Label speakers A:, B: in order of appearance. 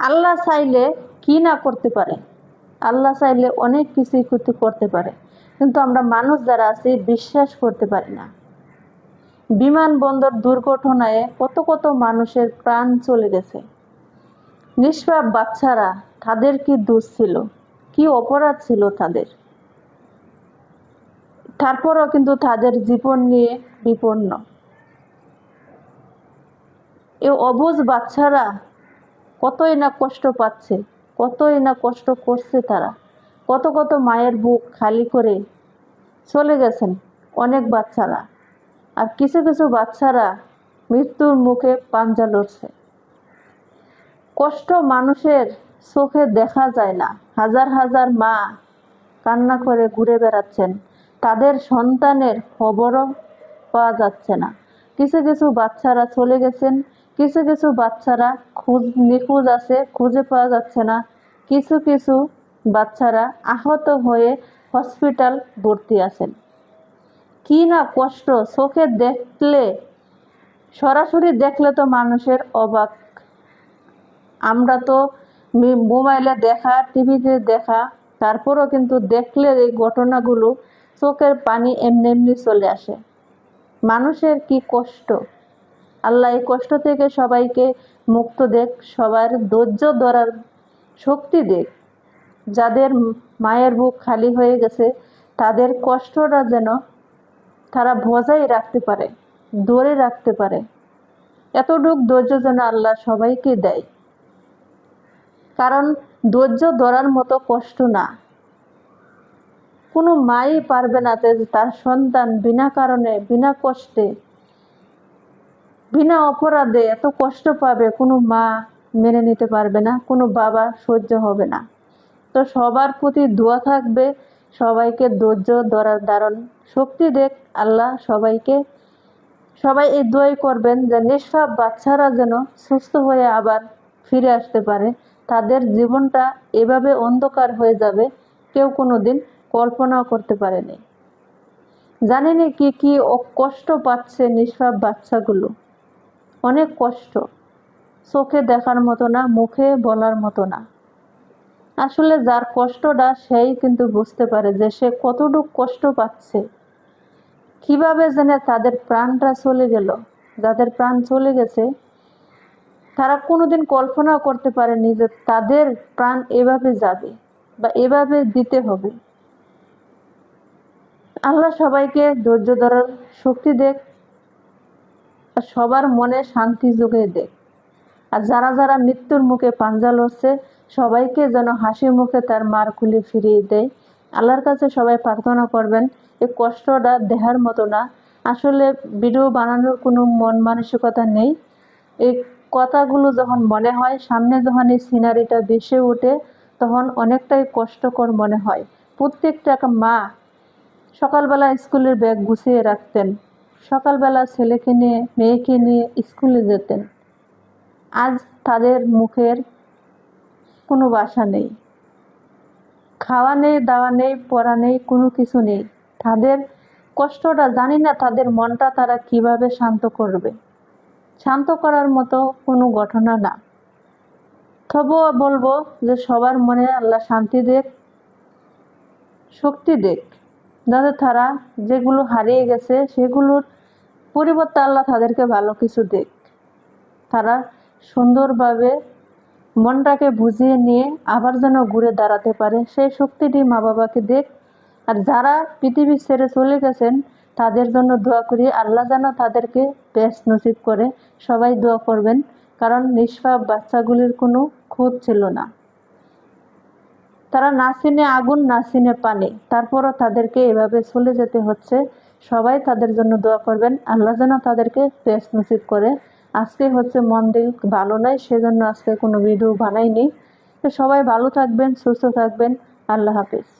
A: আল্লাহ চাইলে কি না করতে পারে? আল্লাহ চাইলে অনেক কিছুই করতে করতে পারে। কিন্তু আমরা মানুষ যারা আছি, বিশ্বাস করতে পারি না। বিমানবন্দর দুর্ঘটনায় কত কত মানুষের প্রাণ চলে গেছে। নিষ্পাপ বাচ্চারা তাদের কি দোষ ছিল? কি অপরাধ ছিল তাদের? তারপরও কিন্তু তাদের জীবন নিয়ে বিপন্ন। এ অবুজ বাচ্চারা কতই না কষ্ট পাচ্ছে, কতই না কষ্ট করছে তারা। কত কত মায়ের বুক খালি করে চলে গেছেন অনেক বাচ্চারা। আর কিছু কিছু বাচ্চারা মৃত্যুর মুখে পাঞ্জা লড়ছে। কষ্ট মানুষের চোখে দেখা যায় না। হাজার হাজার মা কান্না করে ঘুরে বেড়াচ্ছেন। তাদের সন্তানের খবরও পাওয়া যাচ্ছে না। কিছু কিছু বাচ্চারা চলে গেছেন কিছু কিছু বাচ্চারা খুঁজ, নিখোঁজ আছে, খুঁজে পাওয়া যাচ্ছে না। কিছু কিছু বাচ্চারা আহত হয়ে হসপিটাল ভর্তি আছেন। কি না কষ্ট, চোখে দেখলে, সরাসরি দেখলে তো মানুষের অবাক। আমরা তো মোবাইলে দেখা, টিভিতে দেখা, তারপরও কিন্তু দেখলে এই ঘটনাগুলো চোখের পানি এমনি এমনি চলে আসে। মানুষের কি কষ্ট? আল্লাহ এই কষ্ট থেকে সবাইকে মুক্ত দেখ, সবার ধৈর্য ধরার শক্তি দেখ। যাদের মায়ের বুক খালি হয়ে গেছে, তাদের কষ্টটা যেন তারা বজায় রাখতে পারে, ধরে রাখতে পারে। এতটুক ধৈর্য যেন আল্লাহ সবাইকে দেয়। কারণ ধৈর্য ধরার মতো কষ্ট না। কোনো মাই পারবে না যে তার সন্তান বিনা কারণে, বিনা কষ্টে বিনা অপরাধে এত কষ্ট পাবে, কোনো মা মেনে নিতে পারবে না, কোনো বাবা সহ্য হবে না। তো সবার প্রতি দোয়া থাকবে, সবাইকে ধৈর্য ধরার দারণ শক্তি দেখ আল্লাহ সবাইকে। সবাই এই দোয়াই করবেন যে নিষ্পাপ বাচ্চারা যেন সুস্থ হয়ে আবার ফিরে আসতে পারে। তাদের জীবনটা এভাবে অন্ধকার হয়ে যাবে, কেউ কোনো দিন কল্পনাও করতে পারেনি। জানেনি কি কি কষ্ট পাচ্ছে নিষ্পাপ বাচ্চাগুলো? অনেক কষ্ট। চোখে দেখার মতো না, মুখে বলার মতো না। আসলে যার কষ্টটা সেই কিন্তু বুঝতে পারে যে সে কতটুক কষ্ট পাচ্ছে। কীভাবে জেনে তাদের প্রাণটা চলে গেল। যাদের প্রাণ চলে গেছে, তারা কোনোদিন কল্পনাও করতে পারেনি যে তাদের প্রাণ এভাবে যাবে বা এভাবে দিতে হবে। আল্লাহ সবাইকে ধৈর্য ধরার শক্তি দেখ। সবার মনে শান্তি যোগে দেখ আর যারা যারা মৃত্যুর মুখে পাঞ্জা লড়ছে, সবাইকে যেন হাসি মুখে তার মার খুলে ফিরিয়ে দেয়। আল্লাহর কাছে সবাই প্রার্থনা করবেন এই কষ্টটা দেহার মতো না। আসলে ভিডিও বানানোর কোনো মন মানসিকতা নেই। এই কথাগুলো যখন মনে হয়, সামনে যখন এই সিনারিটা ভেসে ওঠে, তখন অনেকটাই কষ্টকর মনে হয়। প্রত্যেকটা মা সকালবেলা স্কুলের ব্যাগ গুছিয়ে রাখতেন। সকালবেলা ছেলেকে নিয়ে, মেয়েকে নিয়ে স্কুলে যেতেন। আজ তাদের মুখের কোনো বাসা নেই। খাওয়া নেই, দাওয়া নেই, পড়া নেই, কোনো কিছু নেই। তাদের কষ্টটা জানি না, তাদের মনটা তারা কীভাবে শান্ত করবে। শান্ত করার মতো কোনো ঘটনা না। তবুও বলব যে সবার মনে আল্লাহ শান্তি দেখ, শক্তি দেখ। যাতে তারা যেগুলো হারিয়ে গেছে সেগুলোর পরিবর্তে আল্লাহ তাদেরকে ভালো কিছু দেখ তারা সুন্দরভাবে মনটাকে বুঝিয়ে নিয়ে আবার যেন ঘুরে দাঁড়াতে পারে, সেই শক্তিটি মা বাবাকে দেখ আর যারা পৃথিবী ছেড়ে চলে গেছেন, তাদের জন্য দোয়া করি, আল্লাহ যেন তাদেরকে বেশ নসিব করে সবাই দোয়া করবেন, কারণ নিষ্পাপ বাচ্চাগুলির কোনো খুঁত ছিল না। তারা না চিনে আগুন, না চিনে পানি। তারপরও তাদেরকে এভাবে চলে যেতে হচ্ছে। সবাই তাদের জন্য দোয়া করবেন। আল্লাহ যেন তাদেরকে পেস নসিব করে। আজকে হচ্ছে মন দিল ভালো নয় সেজন্য আজকে কোনো ভিডিও বানাইনি। তো সবাই ভালো থাকবেন, সুস্থ থাকবেন। আল্লাহ হাফিজ।